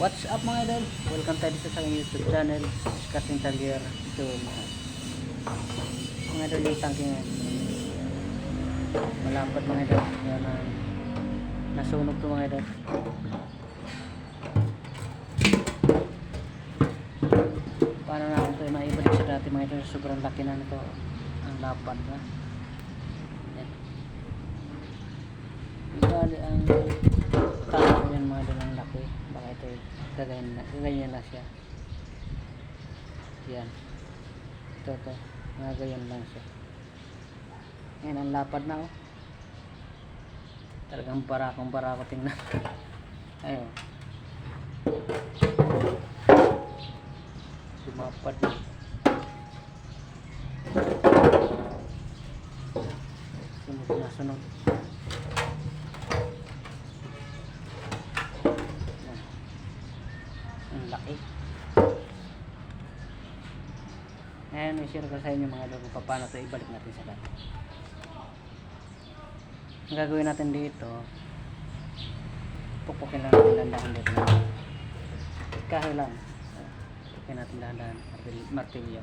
What's up mga idol? Welcome tayo dito sa aking YouTube channel Discussing Talier Ito Mga idol yung tangke nga Malapad mga idol. Yan ang Nasunog to mga idol. Paano natin ito maibalik sa dati mga idol. Sobrang laki na nito. Ang lapad na. Yan Bali ang tao yan mga idol ang laki baka ito gagayan na, gagayan na siya. Yan. Ito ito. Mga ganyan lang siya. Yan ang lapad na oh. Talagang barakong barako tingnan ayun sumapad na. Sunog na Yan. Ang laki. Ngayon, i-share ko sa inyo mga idol kung paano ito ibalik natin sa dati. Ang gagawin natin dito, pupukin lang natin dandahan dito. Kahoy lang. Pupukin natin martil- martilyo.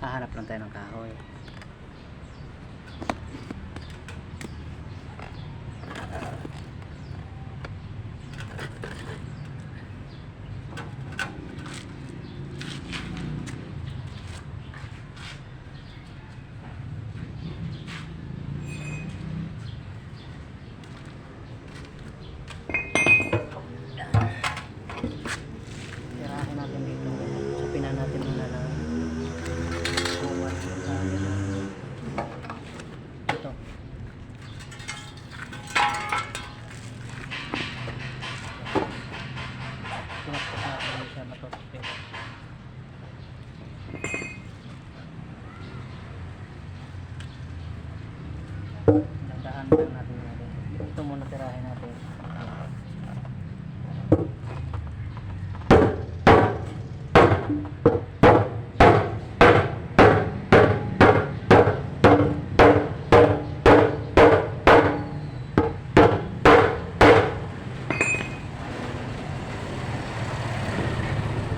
Hahanap lang tayo ng kahoy. Tirahin natin dito. Sapinan natin muna ng buwan sa ito. Pinapos natin siya matutupin. Dandahan lang natin natin. Ito muna tirahin natin.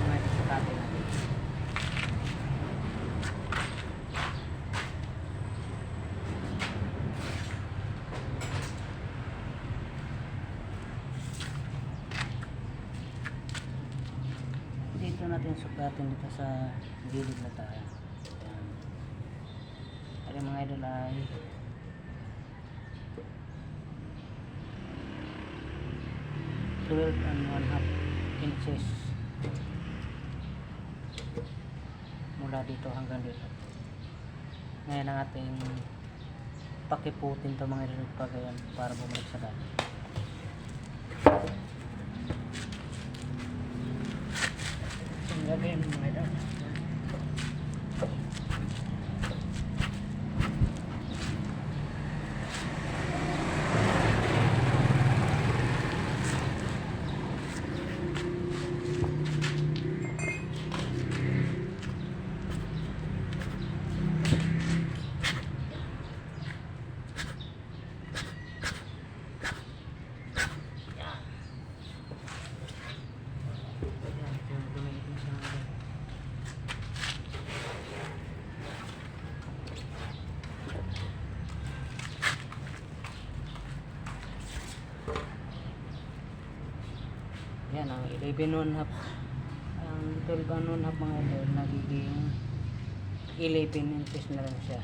Mga sukati natin. Dito natin sukatin dito sa gilid na tayo. Ayan. Kaya mga idol ay twelve and one half inches mula dito hanggang dito ngayon ang ating pakiputin to mga idol pag ayan para bumalik sa dati gagawin mo mga idol Ayan, kung gamitin siya ng ganun. Yan ang 11 one half ang 12 and one half mga idol nagiging 11 inches na lang siya.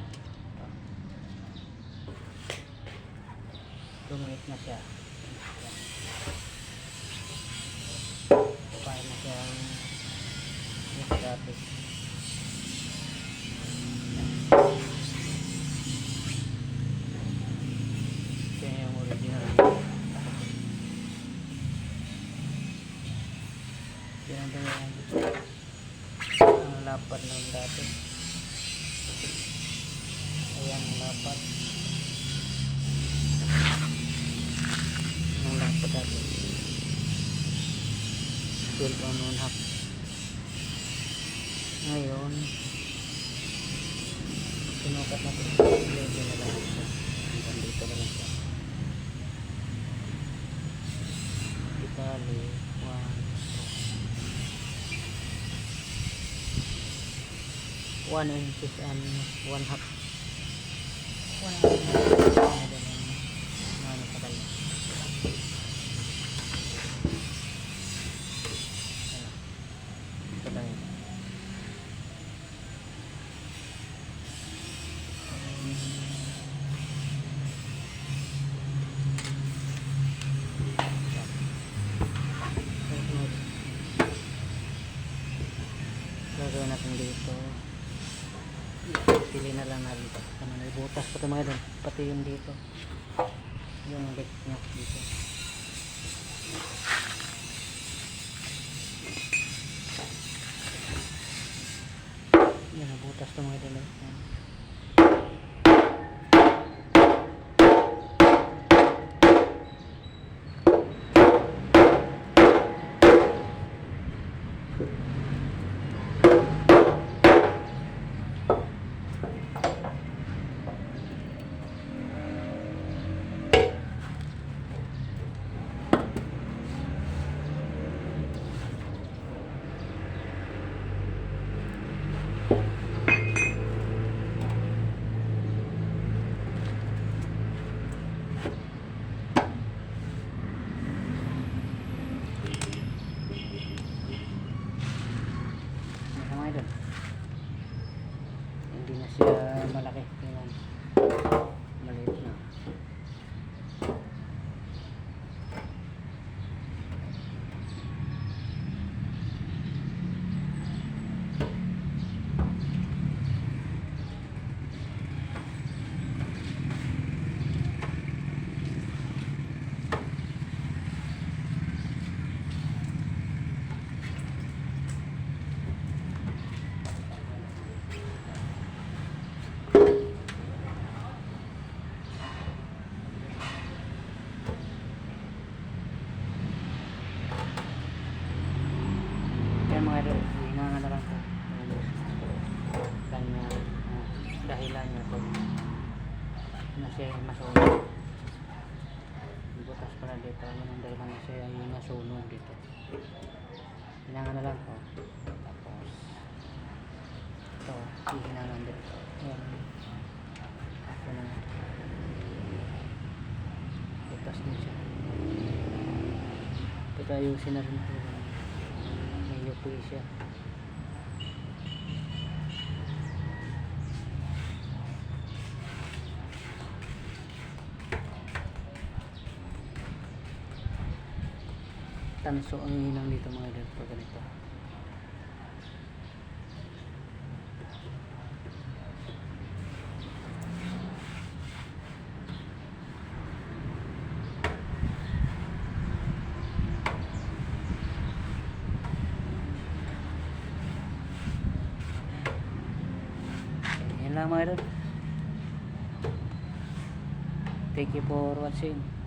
Tumit na siya Yan. Ganda yung ang lapad ng dati. Ayan ang lapad. Ang lapad dati. 12 on 1 half. Ngayon, sinukat natin. Medyo na lang siya. Hanggang dito na lang siya. Itali. 1 inches and 1 half 1 half gagawin natin dito. Pili na lang natin ito. Ano, may butas pa ito mga idol. Pati yung dito. Yung leg niya dito. Yan, butas ito mga idol. Hindi na siya malaki. Tingnan. Maliit na. Kaya mga idol, hinanga na lang po. Kanya, uh, dahilan niya po. Na siya ay masunog. Butas pala dito. Yun ang dahilan na siya ay nasunog dito. Hinanga na lang po. Tapos, ito, hihinangan dito. Yan. Ito na. Butas din siya. Ito ayusin na rin po. May yupi siya. Tanso ang hinang dito mga idol pag ganito. Lang mga idol. Thank you for watching.